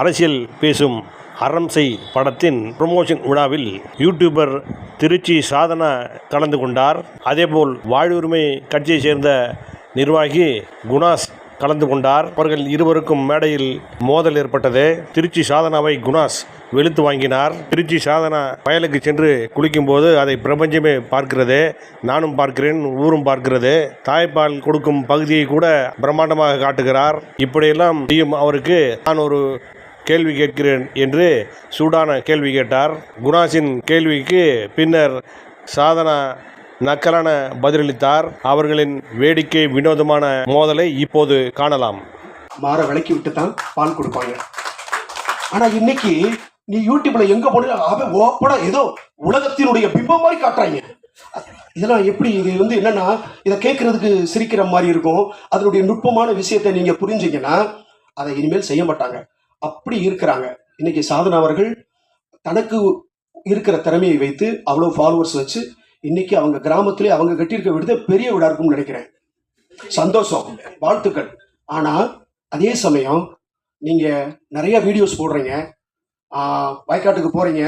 அரசியல் பேசும் அரம்சை படத்தின் ப்ரமோஷன் விழாவில் யூடியூபர் திருச்சி சாதனா கலந்து கொண்டார். அதேபோல் வாழ்வுரிமை கட்சியை சேர்ந்த நிர்வாகி குணாஸ் கலந்து கொண்டார். அவர்கள் இருவருக்கும் மேடையில் மோதல் ஏற்பட்டது. திருச்சி சாதனாவை குணாஸ் வெளுத்து வாங்கினார். திருச்சி சாதனா வயலுக்கு சென்று குளிக்கும்போது அதை பிரபஞ்சமே பார்க்கிறது. நானும் பார்க்கிறேன் ஊரும் பார்க்கிறது. தாய்ப்பால் கொடுக்கும் பகுதியை கூட பிரம்மாண்டமாக காட்டுகிறார். இப்படியெல்லாம் செய்யும் அவருக்கு நான் ஒரு கேள்வி கேட்கிறேன் என்று சூடான கேள்வி கேட்டார். குணாஸின் கேள்விக்கு பின்னர் சாதனா நக்கலான பதிலளித்தார். அவர்களின் வேடிக்கை வினோதமான மோதலை இப்போது காணலாம். மாற விலக்கி விட்டு தான் பால் கொடுப்பாங்க. ஆனா இன்னைக்கு நீ யூடியூப்ல எங்க போன அவன் ஓப்பனா ஏதோ உலகத்தினுடைய பிம்பம் மாதிரி காட்டுறாங்க. இதெல்லாம் எப்படி இது வந்து என்னன்னா இதை கேட்கறதுக்கு சிரிக்கிற மாதிரி இருக்கும். அதனுடைய நுட்பமான விஷயத்தை நீங்க புரிஞ்சீங்கன்னா அதை இனிமேல் செய்ய மாட்டாங்க. அப்படி இருக்கிறாங்க. இன்னைக்கு சாதனா அவர்கள் தனக்கு இருக்கிற திறமையை வைத்து அவ்வளோ ஃபாலோவர்ஸ் வச்சு இன்னைக்கு அவங்க கிராமத்திலே அவங்க கட்டியிருக்க விடுத பெரிய வீடா இருக்கும்னு நினைக்கிறேன். சந்தோஷம் வாழ்த்துக்கள். ஆனா அதே சமயம் நீங்க நிறைய வீடியோஸ் போடுறீங்க. வயக்காட்டுக்கு போறீங்க.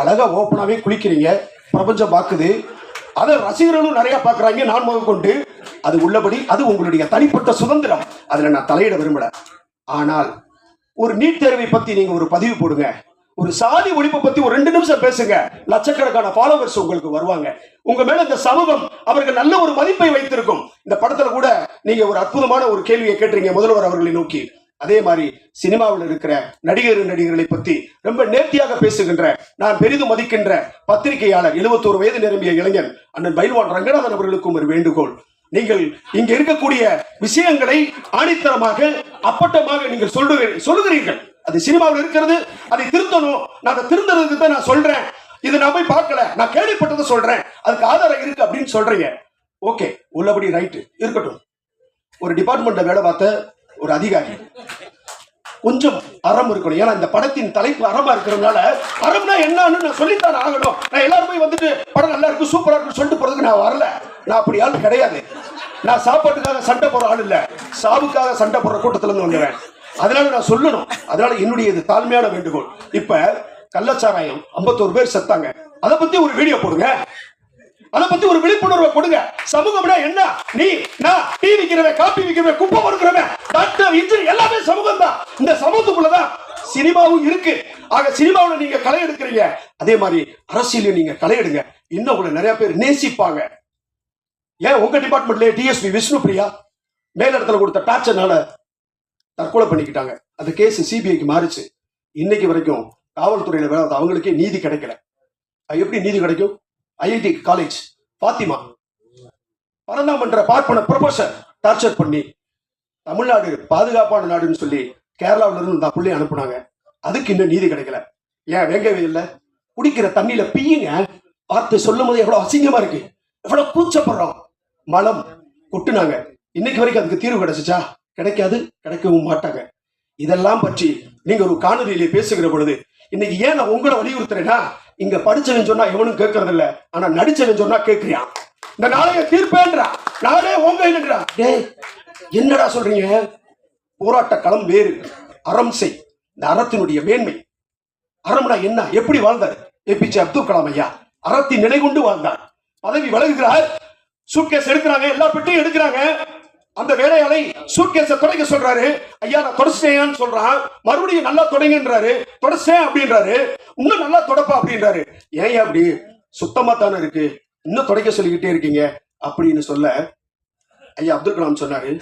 அழகா ஓப்பனாவே குளிக்கிறீங்க. பிரபஞ்சம் பார்க்குது அதை ரசிகர்களும் நிறைய பார்க்குறாங்க நான் முகம் கொண்டு. அது உள்ளபடி அது உங்களுடைய தனிப்பட்ட சுதந்திரம். அதுல நான் தலையிட விரும்பல. ஆனால் ஒரு நீட் தேர்வை பத்தி நீங்க ஒரு பதிவு போடுங்க. ஒரு சாதி ஒழிப்பு பத்தி ஒரு ரெண்டு நிமிஷம் பேசுங்க. லட்சக்கணக்கான ஃபாலோவர்ஸ் உங்களுக்கு வருவாங்க. உங்க மேல இந்த சமூகம் அவர்கள் நல்ல ஒரு மதிப்பை வைத்திருக்கும். இந்த படத்துல கூட நீங்க ஒரு அற்புதமான ஒரு கேள்வியை கேட்டீங்க முதல்வர் அவர்களை நோக்கி. அதே மாதிரி சினிமாவில் இருக்கிற நடிகர் நடிகர்களை பத்தி ரொம்ப நேர்த்தியாக பேசுகின்ற நான் பெரிதும் மதிக்கின்ற பத்திரிகையாளர் 71 வயது நிரம்பிய இளைஞர் அண்ணன் பைல்வான் ரங்கநாதன் அவர்களுக்கும் ஒரு வேண்டுகோள். நீங்கள் இங்க இருக்கக்கூடிய விஷயங்களை ஆணித்தரமாக அப்பட்டமாக நீங்கள் சொல்லுகிறீர்கள் சொல்லுகிறீர்கள். அது சினிமாவில் இருக்கிறது அதை திருத்தணும். நான் அதை திருந்ததுக்கு தான் நான் சொல்றேன். இது நான் போய் பார்க்கல. நான் கேள்விப்பட்டதை சொல்றேன். அதுக்கு ஆதாரம் இருக்கு அப்படின்னு சொல்றீங்க. ஓகே உள்ளபடி ரைட்டு. இருக்கட்டும். ஒரு டிபார்ட்மெண்ட்ல வேலை பார்த்த ஒரு அதிகாரி. கொஞ்சம் அறம் இருக்கணும். ஏன்னா இந்த படத்தின் தலைப்பு அறமா இருக்கிறதுனால அறம்னா என்னன்னு நான் சொல்லித்தான் ஆகணும். நான் எல்லாருமே வந்துட்டு படம் நல்லா இருக்கு சூப்பரா இருக்கு சொல்லிட்டு போறதுக்கு நான் வரல. நான் அப்படி ஆள் கிடையாது. நான் சாப்பாட்டுக்காக சண்டை போற ஆள் இல்ல. சாவுக்காக சண்டை போடுற கூட்டத்துல இருந்து வந்துடுறேன் அதனால நான் சொல்லணும். அதனால என்னுடைய இது தாழ்மையான வேண்டுகோள். இப்ப கள்ளச்சாராயம் 51 பேர் செத்தாங்க. அதை பத்தி ஒரு வீடியோ போடுங்க. அதை பத்தி ஒரு விழிப்புணர்வை கொடுங்க. சமூகம்னா என்ன? நீ நான் டீ விக்கிறவன் காப்பி விக்கிறவன் குப்பை பொறுக்கிறவன் டாக்டர் இன்ஜினியர் எல்லாமே சமூகம் தான் இந்த சமூகத்துக்குள்ளதான் சினிமாவும் இருக்கு. ஆக சினிமாவுல நீங்க களை எடுக்கிறீங்க. அதே மாதிரி அரசியலையும் நீங்க களை எடுங்க. இன்னும் உங்களை நிறைய பேர் நேசிப்பாங்க. ஏன் உங்க டிபார்ட்மெண்ட்லயே டிஎஸ்பி விஷ்ணு பிரியா மேலிடத்துல கொடுத்த டார்ச்சர்னால தற்கொலை பண்ணிக்கிட்டாங்க. அந்த கேஸ் சிபிஐக்கு மாறிச்சு. இன்னைக்கு வரைக்கும் காவல்துறையில வேலை அவங்களுக்கே நீதி கிடைக்கல. அது எப்படி நீதி கிடைக்கும்? ஐஐடி காலேஜ் பாத்திமா பரந்தாமன்ற பார்ப்பன ப்ரொஃபஸர் டார்ச்சர் பண்ணி தமிழ்நாடு பாதுகாப்பான நாடுன்னு சொல்லி கேரளாவுல இருந்து இந்த புள்ளைய அனுப்புனாங்க. அதுக்கு இன்னும் நீதி கிடைக்கல. ஏன் வேங்கவே இல்லை? குடிக்கிற தண்ணியில பியுங்க. பார்த்து சொல்லும் போது எவ்வளவு அசிங்கமா இருக்கு. எவ்வளவு கூச்சப்படுறோம். மலம் கொட்டுனாங்க. இன்னைக்கு வரைக்கும் அதுக்கு தீர்வு கிடைச்சுச்சா? கிடைக்காது. கிடைக்கவும் மாட்டாங்க. இதெல்லாம் பற்றி நீங்க ஒரு காணொலியிலே பேசுகிற பொழுது இன்னைக்கு ஏன் நான் உங்களை வலியுறுத்துறேன்னா இங்க படிச்சவன் சொன்னா எவனும் கேட்கறது இல்ல ஆனா நடிச்சவன் சொன்னா கேட்கிறியான் இந்த நாளைய தீர்ப்பேன்றா? நாளே உங்க இல்லைன்றா டேய் என்னடா சொல்றீங்க? போராட்ட களம் வேறு. அறம் செய். இந்த அறத்தினுடைய மேன்மை. அறம்னா என்ன? எப்படி வாழ்ந்தார்? ஏபிஜே அப்துல் கலாம் ஐயா. அறத்தின் நிலை கொண்டு வாழ்ந்தார். பதவி விலகுகிறார். சூட்கேஸ் எடுக்கிறாங்க. எல்லா பெட்டியும் எடுக்கிறாங்க. அந்த வேலையாளை சூட்கேஸ தொடங்க சொல்றாரு. ஐயா நான் தொடச்சிட்டேன்னு சொல்றான். மறுபடியும் நல்லா தொடங்கன்றாரு. தொடச்சேன் அப்படின்றாரு. இன்னும் நல்லா தொடப்பா அப்படின்றாரு. ஏன் அப்படி? சுத்தமா தானே இருக்கு. இன்னும் தொடக்க சொல்லிக்கிட்டே இருக்கீங்க. அப்படின்னு சொல்ல ஐயா அப்துல் கலாம் சொன்னாரு.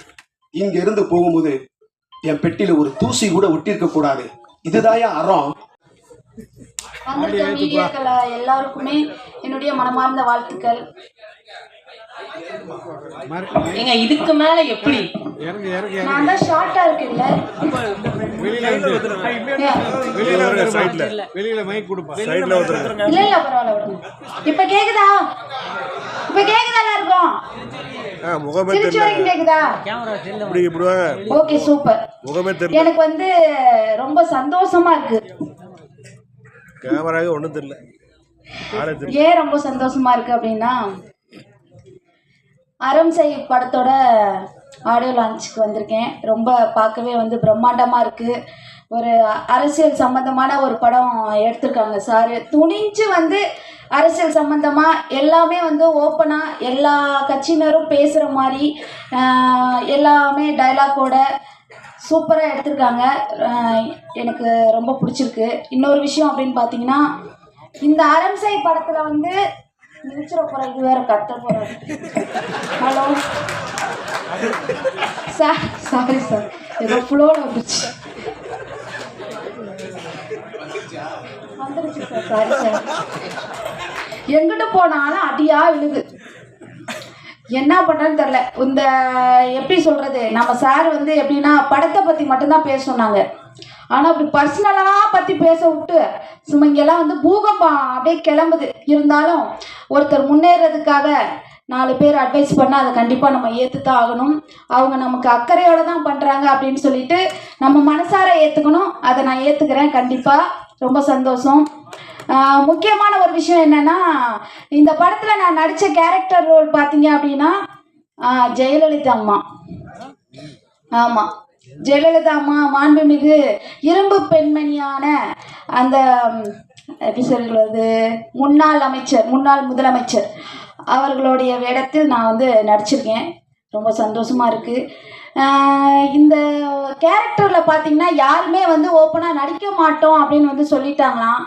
இங்க இருந்து போகும்போது என் பெட்டியில ஒரு தூசி கூட ஒட்டியிருக்க கூடாது. இதுதான் அறம். எல்லாருக்குமே என்னுடைய மனமார்ந்த வாழ்த்துக்கள். ஏங்க இதுக்கு மேல எப்படி? நான் தான் ஷார்ட்டா இருக்குல்ல வெளியில வந்து வெளியில வந்து சைடுல வெளியில மைக் கொடுப்பா. சைடில் ஒருத்தர் இல்ல இல்ல பரவாயில்ல விடுங்க. இப்ப கேக்குதா? இப்ப கேக்குதா எல்லாருக்கும்? முகமே கேக்குதா? இப்படி இப்படி வாங்க. ஓகே சூப்பர் முகமே தெரியல. எனக்கு வந்து ரொம்ப சந்தோஷமா இருக்கு. கேமராவே ஒன்றும் தெரியல. ஆளே தெரியல. ஏன் ரொம்ப சந்தோஷமா இருக்கு அப்படின்னா அறம் செய் படத்தோட ஆடியோ லான்ச்சுக்கு வந்திருக்கேன். ரொம்ப பார்க்கவே வந்து பிரம்மாண்டமாக இருக்குது ஒரு அரசியல் சம்மந்தமான ஒரு படம் எடுத்திருக்காங்க சார். துணிஞ்சு வந்து அரசியல் சம்மந்தமாக எல்லாமே வந்து ஓப்பனாக எல்லா கட்சியினரும் பேசுகிற மாதிரி எல்லாமே டைலாக்கோட சூப்பராக எடுத்திருக்காங்க. எனக்கு ரொம்ப பிடிச்சிருக்கு. இன்னொரு விஷயம் அப்படின்னு பார்த்தீங்கன்னா இந்த அரம்சை படத்தில் வந்து நினைச்சிட போகிற இது வேற கத்த போகிறாரு ஹலோ சார் சாரி சார் ஏதோ ஃப்ளோவில் வந்துச்சு வந்துருச்சு சார் சாரி சார் எங்கிட்ட போனாலும் அடியா விழுது. என்ன பண்ணுறேன்னு தெரில இந்த எப்படி சொல்கிறது நம்ம சார் வந்து எப்படின்னா படத்தை பற்றி மட்டும்தான் பேச சொன்னாங்க. ஆனால் அப்படி பர்சனலாக பற்றி பேச விட்டு சும்மா இங்கெல்லாம் வந்து பூகம்பம் அப்படியே கிளம்புது. இருந்தாலும் ஒருத்தர் முன்னேறதுக்காக நாலு பேர் அட்வைஸ் பண்ணால் அதை கண்டிப்பாக நம்ம ஏற்று தான் ஆகணும். அவங்க நமக்கு அக்கறையோடு தான் பண்ணுறாங்க அப்படின்னு சொல்லிட்டு நம்ம மனசார ஏற்றுக்கணும் அதை நான் ஏற்றுக்கிறேன் கண்டிப்பாக ரொம்ப சந்தோஷம். முக்கியமான ஒரு விஷயம் என்னென்னா இந்த படத்தில் நான் நடித்த கேரக்டர் ரோல் பார்த்தீங்க அப்படின்னா ஜெயலலிதா அம்மா. ஆமாம் ஜெயலலிதா அம்மா மாண்புமிகு இரும்பு பெண்மணியான அந்த எப்படி சொல்கிறது முன்னாள் அமைச்சர் முன்னாள் முதலமைச்சர் அவர்களுடைய வேடத்தில் நான் வந்து நடிச்சிருக்கேன். ரொம்ப சந்தோஷமாக இருக்குது இந்த கேரக்டரில் பார்த்தீங்கன்னா யாருமே வந்து ஓப்பனாக நடிக்க மாட்டோம் அப்படின்னு வந்து சொல்லிட்டாங்களாம்.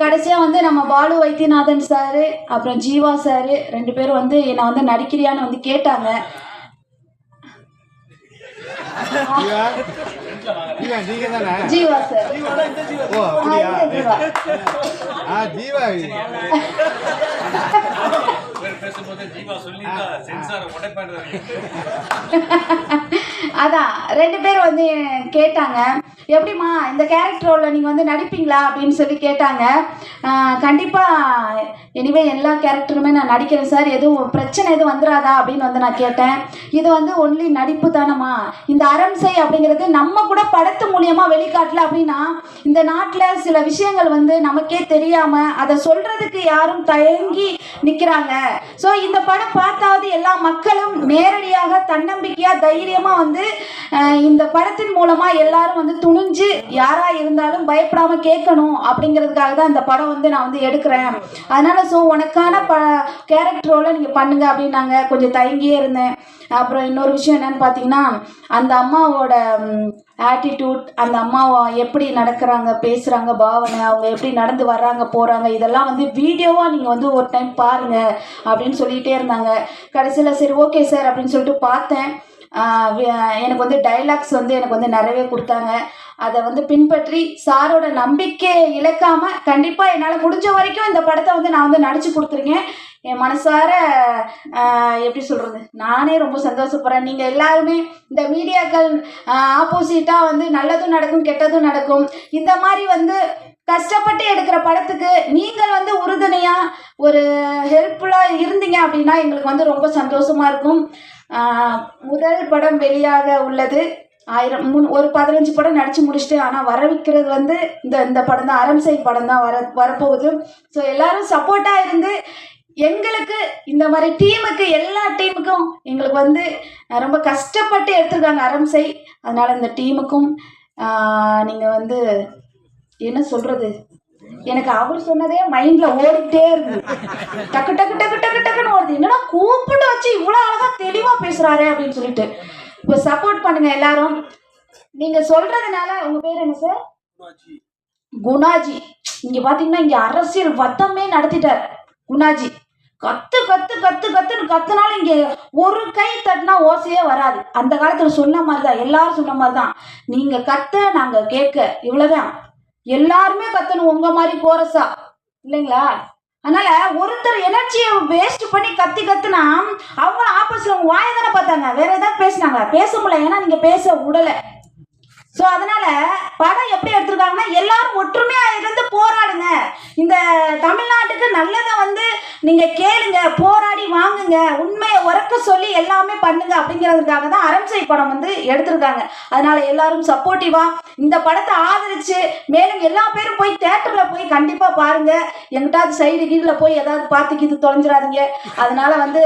கடைசியாக வந்து நம்ம பாலு வைத்தியநாதன் சார் அப்புறம் ஜீவா சார் ரெண்டு பேரும் வந்து என்னை வந்து நடிக்கிறியான்னு வந்து கேட்டாங்க. ஜீவா நீங்க தானே ஜீவா சார் ஓ அப்படியா ஆ, இந்த ஜீவா ஆ ஜீவா அதான் ரெண்டு பேர் வந்து கேட்டாங்க எப்படிம்மா இந்த கேரக்டரோட நீங்கள் வந்து நடிப்பீங்களா? அப்படின்னு சொல்லி கேட்டாங்க. கண்டிப்பாக எனிவே எல்லா கேரக்டருமே நான் நடிக்கிறேன் சார். எதுவும் பிரச்சனை எதுவும் வந்துடாதா அப்படின்னு வந்து நான் கேட்டேன். இது வந்து ஒன்லி நடிப்பு தானம்மா. இந்த அரம்சை அப்படிங்கிறது நம்ம கூட படத்து மூலியமாக வெளிக்காட்டல அப்படின்னா இந்த நாட்டில் சில விஷயங்கள் வந்து நமக்கே தெரியாமல் அதை சொல்கிறதுக்கு யாரும் தயங்கி நிற்கிறாங்க ஸோ இந்த படம் பார்த்தாவது எல்லா தன்னம்பிக்கையாக தைரியமாக வந்து இந்த படத்தின் மூலமாக எல்லாரும் வந்து துணிஞ்சு யாராக இருந்தாலும் பயப்படாமல் கேட்கணும் அப்படிங்கிறதுக்காக தான் இந்த படம் வந்து நான் வந்து எடுக்கிறேன். அதனால் ஸோ உனக்கான ப கேரக்டரோட நீங்கள் பண்ணுங்கள் அப்படின்னாங்க. கொஞ்சம் தயங்கியே இருந்தேன். அப்புறம் இன்னொரு விஷயம் என்னன்னு பார்த்தீங்கன்னா அந்த அம்மாவோட ஆட்டிடியூட் அந்த அம்மா எப்படி நடக்கிறாங்க பேசுகிறாங்க பாவனை அவங்க எப்படி நடந்து வர்றாங்க போகிறாங்க இதெல்லாம் வந்து வீடியோவாக நீங்கள் வந்து ஒரு டைம் பாருங்கள் அப்படின்னு சொல்லிகிட்டே இருந்தாங்க. கடைசியில் சரி ஓகே சார் அப்படின்னு சொல்லிட்டு பார்த்தேன். எனக்கு வந்து டைலாக்ஸ் வந்து எனக்கு வந்து நிறையவே கொடுத்தாங்க. அதை வந்து பின்பற்றி சாரோட நம்பிக்கை இழக்காமல் கண்டிப்பாக என்னால் முடிஞ்ச வரைக்கும் இந்த படத்தை வந்து நான் வந்து நடித்து கொடுத்துருக்கேன் என் மனசார எப்படி சொல்கிறது நானே ரொம்ப சந்தோஷப்படுறேன். நீங்கள் எல்லாருமே இந்த மீடியாக்கள் ஆப்போசிட்டாக வந்து நல்லதும் நடக்கும் கெட்டதும் நடக்கும். இந்த மாதிரி வந்து கஷ்டப்பட்டு எடுக்கிற படத்துக்கு நீங்கள் வந்து உறுதுணையாக ஒரு ஹெல்ப்ஃபுல்லாக இருந்தீங்க அப்படின்னா எங்களுக்கு வந்து ரொம்ப சந்தோஷமாக இருக்கும். முதல் படம் வெளியாக உள்ளது. ஆயிரம் முன் ஒரு பதினஞ்சு படம் நடிச்சு முடிச்சுட்டு ஆனால் வர வைக்கிறது வந்து இந்த இந்த படம் தான் அரம்சை படம் தான் வர வரப்போகுது. ஸோ எல்லாரும் சப்போர்ட்டாக இருந்து எங்களுக்கு இந்த மாதிரி டீமுக்கு எல்லா டீமுக்கும் எங்களுக்கு வந்து ரொம்ப கஷ்டப்பட்டு எடுத்திருக்காங்க அரம்சை அதனால் இந்த டீமுக்கும் நீங்கள் வந்து என்ன சொல்கிறது எனக்கு அவர் சொன்னதே மைண்டில் ஓடிட்டே இருக்கு. டக்கு டக்கு டக்கு டக்கு டக்குன்னு ஓடுது. என்னடா கூப்பிட்டு வச்சு இவ்வளோ அழகாக தெளிவாக பேசுகிறாரே அப்படின்னு சொல்லிட்டு. இப்போ சப்போர்ட் பண்ணுங்க எல்லாரும். நீங்கள் சொல்கிறதுனால உங்கள் பேர் என்ன சார் குணாஜி. இங்கே பார்த்தீங்கன்னா இங்கே அரசியல் வத்தமே நடத்திட்டார். குணாஜி. கத்து கத்து கத்து கத்துன்னு கத்துனாலும் இங்கே ஒரு கை தட்டினா ஓசையே வராது. அந்த காலத்தில் சொன்ன மாதிரி தான் எல்லாரும் சொன்ன மாதிரி தான் நீங்கள் கத்த நாங்கள் கேட்க. இவ்வளோதான் எல்லாருமே கத்தணும் உங்க மாதிரி கோரஸா இல்லைங்களா? அதனால ஒருத்தர் எனர்ஜியை வேஸ்ட் பண்ணி கத்தி கத்துனா அவங்க ஆப்போசிட்ல அவங்க வாயை தானே பார்த்தாங்க. வேற ஏதாவது பேசினாங்க. பேச முடியல ஏன்னா நீங்க பேச விடல ஸோ அதனால படம் எப்படி எடுத்திருக்காங்கன்னா எல்லாரும் ஒற்றுமையா இருந்து இந்த தமிழ்நாட்டுக்கு நல்லதை வந்து நீங்கள் கேளுங்க போராடி வாங்குங்க உண்மையை உறக்க சொல்லி எல்லாமே பண்ணுங்க அப்படிங்கிறதுக்காக தான் அரண்சை படம் வந்து எடுத்திருக்காங்க. அதனால எல்லாரும் சப்போர்ட்டிவா இந்த படத்தை ஆதரிச்சு மேலும் எல்லா பேரும் போய் தேட்டரில் போய் கண்டிப்பா பாருங்க. எங்கிட்டாவது சைடு கீழே போய் ஏதாவது பார்த்து கீது தொலைஞ்சிடாதீங்க. அதனால வந்து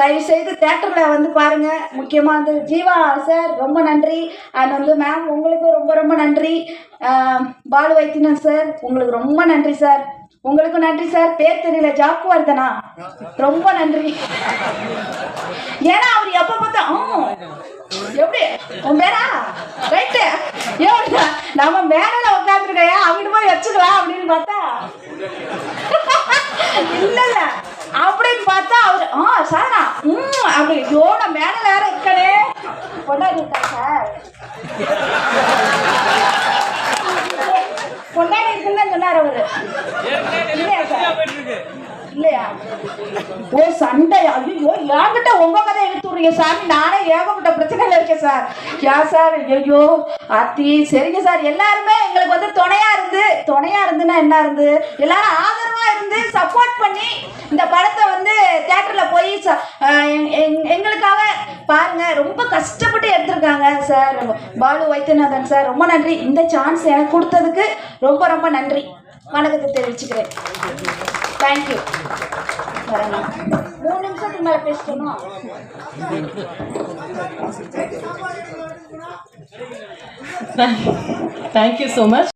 தயவு செய்து தேட்டரில் வந்து பாருங்க. முக்கியமாக வந்து ஜீவா சார் ரொம்ப நன்றி. அண்ட் வந்து மேம் உங்களுக்கும் ரொம்ப ரொம்ப நன்றி. பாலு வைத்தியநாத் சார்? உங்களுக்கு ரொம்ப நன்றி சார். உங்களுக்கு நன்றி சார். பேர் தெரியல. ஜாக்குவர்தனா? ரொம்ப நன்றி. ஏன்னா அவர் எப்ப பார்த்தா எப்படி? உன் பேரா? ரைட்டு. ஏன் நம்ம மேலே உட்காந்துருக்கையா அவங்கிட்ட போய் வச்சுக்கலாம் அப்படின்னு பார்த்தா இல்ல இல்ல அப்படின்னு பார்த்தா அவரு ஆ சாரா ம் அப்படி ஐயோ நான் மேல வேற இருக்கனே கொண்டாடி இருக்கா சார் கொண்டாடி இருக்குன்னு தான் சொன்னார் அவரு இல்லையா சார் இல்லையா? ஓ சண்டை. ஐயோ என்கிட்ட உங்க கதை எடுத்துடுறீங்க சாமி நானே ஏகப்பட்ட பிரச்சனையில இருக்கேன் சார். யா சார்? ஐயோ அத்தி சரிங்க சார். எல்லாருமே எங்களுக்கு வந்து துணையா இருந்து துணையா இருந்துன்னா என்ன இருந்து? எல்லாரும் ஆதரவா இருந்து சப்போர்ட் பண்ணி இந்த படத்தை வந்து தியேட்டர்ல போய் ச- எங்- எங்களுக்காக பாருங்க. ரொம்ப கஷ்டப்பட்டு எடுத்திருக்காங்க சார். பாலு வைத்தியநாதன் சார். ரொம்ப நன்றி. இந்த சான்ஸ் எனக்கு கொடுத்ததுக்கு ரொம்ப ரொம்ப நன்றி. வணக்கத்தை தெரிவிச்சுக்கிறேன். தேங்க்யூ வரணும் மூணு நிமிஷத்துக்கு மேலே பேசணும் தேங்க்யூ ஸோ மச்